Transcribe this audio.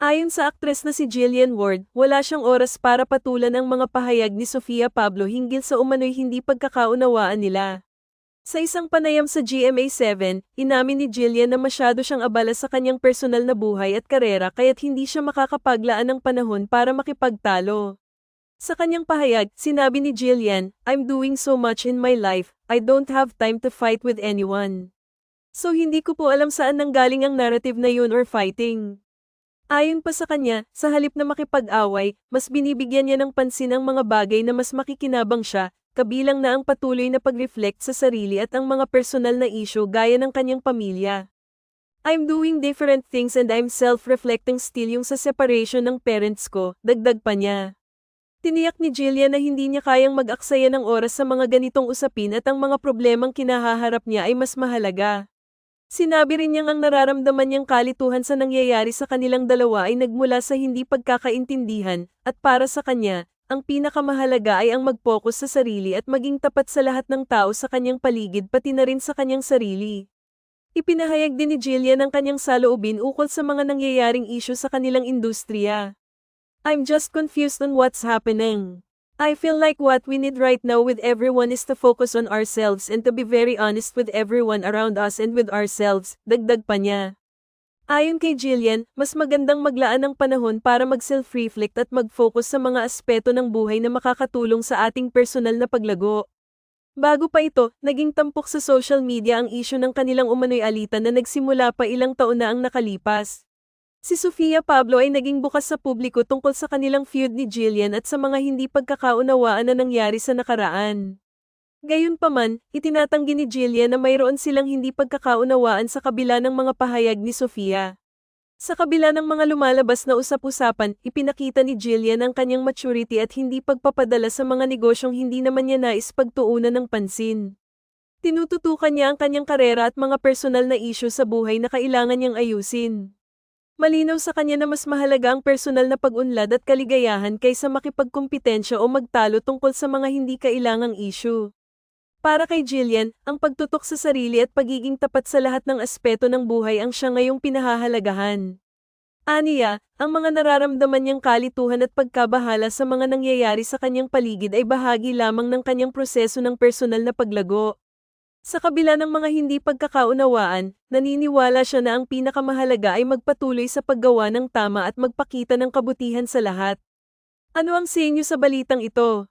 Ayon sa aktres na si Jillian Ward, wala siyang oras para patulan ang mga pahayag ni Sofia Pablo hinggil sa umano'y hindi pagkakaunawaan nila. Sa isang panayam sa GMA7, inamin ni Jillian na masyado siyang abala sa kanyang personal na buhay at karera kaya't hindi siya makakapaglaan ng panahon para makipagtalo. Sa kanyang pahayag, sinabi ni Jillian, I'm doing so much in my life, I don't have time to fight with anyone. So hindi ko po alam saan nanggaling ang narrative na yun or fighting. Ayon pa sa kanya, sa halip na makipag-away, mas binibigyan niya ng pansin ang mga bagay na mas makikinabang siya, kabilang na ang patuloy na pag-reflect sa sarili at ang mga personal na issue gaya ng kanyang pamilya. I'm doing different things and I'm self-reflecting still yung sa separation ng parents ko, dagdag pa niya. Tiniyak ni Jillian na hindi niya kayang mag-aksaya ng oras sa mga ganitong usapin at ang mga problemang kinahaharap niya ay mas mahalaga. Sinabi rin niyang ang nararamdaman niyang kalituhan sa nangyayari sa kanilang dalawa ay nagmula sa hindi pagkakaintindihan, at para sa kanya, ang pinakamahalaga ay ang mag-focus sa sarili at maging tapat sa lahat ng tao sa kanyang paligid pati na rin sa kanyang sarili. Ipinahayag din ni Jillian ang kanyang saloobin ukol sa mga nangyayaring isyu sa kanilang industriya. I'm just confused on what's happening. I feel like what we need right now with everyone is to focus on ourselves and to be very honest with everyone around us and with ourselves, dagdag pa niya. Ayon kay Jillian, mas magandang maglaan ng panahon para mag-self-reflect at mag-focus sa mga aspeto ng buhay na makakatulong sa ating personal na paglago. Bago pa ito, naging tampok sa social media ang isyu ng kanilang umano'y alitan na nagsimula pa ilang taon na ang nakalipas. Si Sofia Pablo ay naging bukas sa publiko tungkol sa kanilang feud ni Jillian at sa mga hindi pagkakaunawaan na nangyari sa nakaraan. Gayunpaman, itinatanggi ni Jillian na mayroon silang hindi pagkakaunawaan sa kabila ng mga pahayag ni Sofia. Sa kabila ng mga lumalabas na usap-usapan, ipinakita ni Jillian ang kanyang maturity at hindi pagpapadala sa mga negosyong hindi naman niya nais pagtuunan ng pansin. Tinututukan niya ang kanyang karera at mga personal na isyu sa buhay na kailangan niyang ayusin. Malinaw sa kanya na mas mahalaga ang personal na pag-unlad at kaligayahan kaysa makipagkumpetensya o magtalo tungkol sa mga hindi kailangang issue. Para kay Jillian, ang pagtutok sa sarili at pagiging tapat sa lahat ng aspeto ng buhay ang siya ngayong pinahahalagahan. Aniya, ang mga nararamdaman niyang kalituhan at pagkabahala sa mga nangyayari sa kanyang paligid ay bahagi lamang ng kanyang proseso ng personal na paglago. Sa kabila ng mga hindi pagkakaunawaan, naniniwala siya na ang pinakamahalaga ay magpatuloy sa paggawa ng tama at magpakita ng kabutihan sa lahat. Ano ang senyo sa balitang ito?